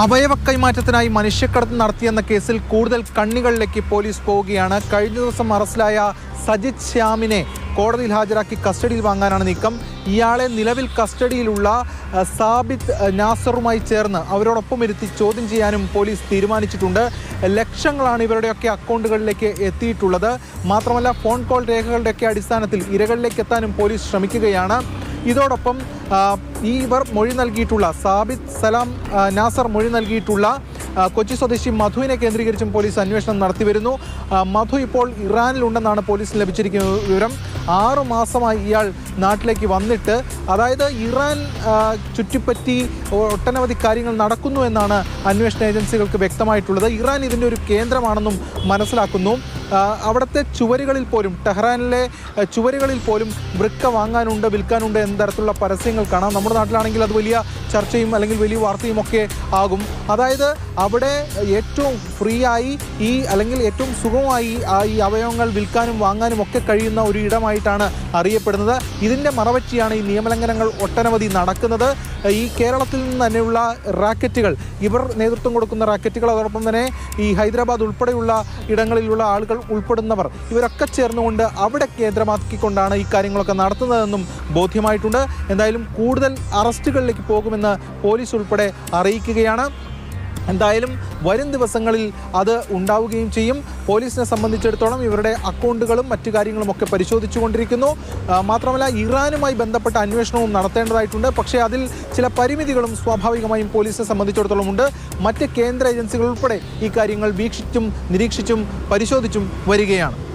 അവയവ കൈമാറ്റത്തിനായി മനുഷ്യക്കടത്ത് നടത്തിയെന്ന കേസിൽ കൂടുതൽ കണ്ണികളിലേക്ക് പോലീസ് പോവുകയാണ്. കഴിഞ്ഞ ദിവസം അറസ്റ്റിലായ സജിത് ശ്യാമിനെ കോടതിയിൽ ഹാജരാക്കി കസ്റ്റഡിയിൽ വാങ്ങാനാണ് നീക്കം. ഇയാളെ നിലവിൽ കസ്റ്റഡിയിലുള്ള സാബിത് നാസറുമായി ചേർന്ന് അവരോടൊപ്പം ഇരുത്തി ചോദ്യം ചെയ്യാനും പോലീസ് തീരുമാനിച്ചിട്ടുണ്ട്. ലക്ഷങ്ങളാണ് ഇവരുടെയൊക്കെ അക്കൗണ്ടുകളിലേക്ക് എത്തിയിട്ടുള്ളത്. മാത്രമല്ല ഫോൺ കോൾ രേഖകളുടെയൊക്കെ അടിസ്ഥാനത്തിൽ ഇരകളിലേക്ക് എത്താനും പോലീസ് ശ്രമിക്കുകയാണ്. ഇതോടൊപ്പം ഈ ഇവർ മൊഴി നൽകിയിട്ടുള്ള സാബിത് സലാം നാസർ മൊഴി നൽകിയിട്ടുള്ള കൊച്ചി സ്വദേശി മധുവിനെ കേന്ദ്രീകരിച്ചും പോലീസ് അന്വേഷണം നടത്തിവരുന്നു മധു ഇപ്പോൾ ഇറാനിലുണ്ടെന്നാണ് പോലീസിന് ലഭിച്ചിരിക്കുന്ന വിവരം. ആറു മാസമായി ഇയാൾ നാട്ടിലേക്ക് വന്നിട്ട് അതായത് ഇറാൻ ചുറ്റിപ്പറ്റി ഒട്ടനവധി കാര്യങ്ങൾ നടക്കുന്നു എന്നാണ് അന്വേഷണ ഏജൻസികൾക്ക് വ്യക്തമായിട്ടുള്ളത്. ഇറാൻ ഇതിന്റെ ഒരു കേന്ദ്രമാണെന്നും മനസ്സിലാക്കുന്നു. അവിടുത്തെ ചുവരുകളിൽ പോലും ടെഹ്റാനിലെ ചുവരുകളിൽ പോലും വൃക്ക വാങ്ങാനുണ്ട് വിൽക്കാനുണ്ട് എന്ന തരത്തിലുള്ള പരസ്യങ്ങൾ കാണാം. നമ്മുടെ നാട്ടിലാണെങ്കിൽ അത് വലിയ ചർച്ചയും അല്ലെങ്കിൽ വലിയ വാർത്തയും ഒക്കെ ആകും. അതായത് അവിടെ ഏറ്റവും ഫ്രീ ആയി ഈ അല്ലെങ്കിൽ ഏറ്റവും സുഖമായി ഈ അവയവങ്ങൾ വിൽക്കാനും വാങ്ങാനും ഒക്കെ കഴിയുന്ന ഒരു ഇടമായിട്ടാണ് അറിയപ്പെടുന്നത്. ഇതിന്റെ മറവറ്റിയാണ് ഈ നിയമലംഘനങ്ങൾ ഒട്ടനവധി നടക്കുന്നത്. ഈ കേരളത്തിൽ നിന്ന് തന്നെയുള്ള റാക്കറ്റുകൾ ഇവർ നേതൃത്വം കൊടുക്കുന്ന റാക്കറ്റുകൾ അതോടൊപ്പം തന്നെ ഈ ഹൈദരാബാദ് ഉൾപ്പെടെയുള്ള ഇടങ്ങളിലുള്ള ആളുകൾ ഉൾപ്പെടുന്നവർ. ഇവരൊക്കെ ചേർന്നുകൊണ്ട് അവിടെ കേന്ദ്രമാക്കിക്കൊണ്ടാണ് ഈ കാര്യങ്ങളൊക്കെ നടത്തുന്നതെന്നും ബോധ്യമായിട്ടുണ്ട്. എന്തായാലും കൂടുതൽ അറസ്റ്റുകളിലേക്ക് പോകുമെന്ന് പോലീസ് ഉൾപ്പെടെ അറിയിക്കുകയാണ്. എന്തായാലും വരും ദിവസങ്ങളിൽ അത് ഉണ്ടാവുകയും ചെയ്യും. പോലീസിനെ സംബന്ധിച്ചിടത്തോളം ഇവരുടെ അക്കൗണ്ടുകളും മറ്റു കാര്യങ്ങളും ഒക്കെ പരിശോധിച്ചു കൊണ്ടിരിക്കുന്നു മാത്രമല്ല ഇറാനുമായി ബന്ധപ്പെട്ട അന്വേഷണവും നടത്തേണ്ടതായിട്ടുണ്ട്. പക്ഷേ അതിൽ ചില പരിമിതികളും സ്വാഭാവികമായും പോലീസിനെ സംബന്ധിച്ചിടത്തോളം ഉണ്ട്. മറ്റ് കേന്ദ്ര ഏജൻസികൾ ഉൾപ്പെടെ ഈ കാര്യങ്ങൾ വീക്ഷിച്ചും നിരീക്ഷിച്ചും പരിശോധിച്ചും വരികയാണ്.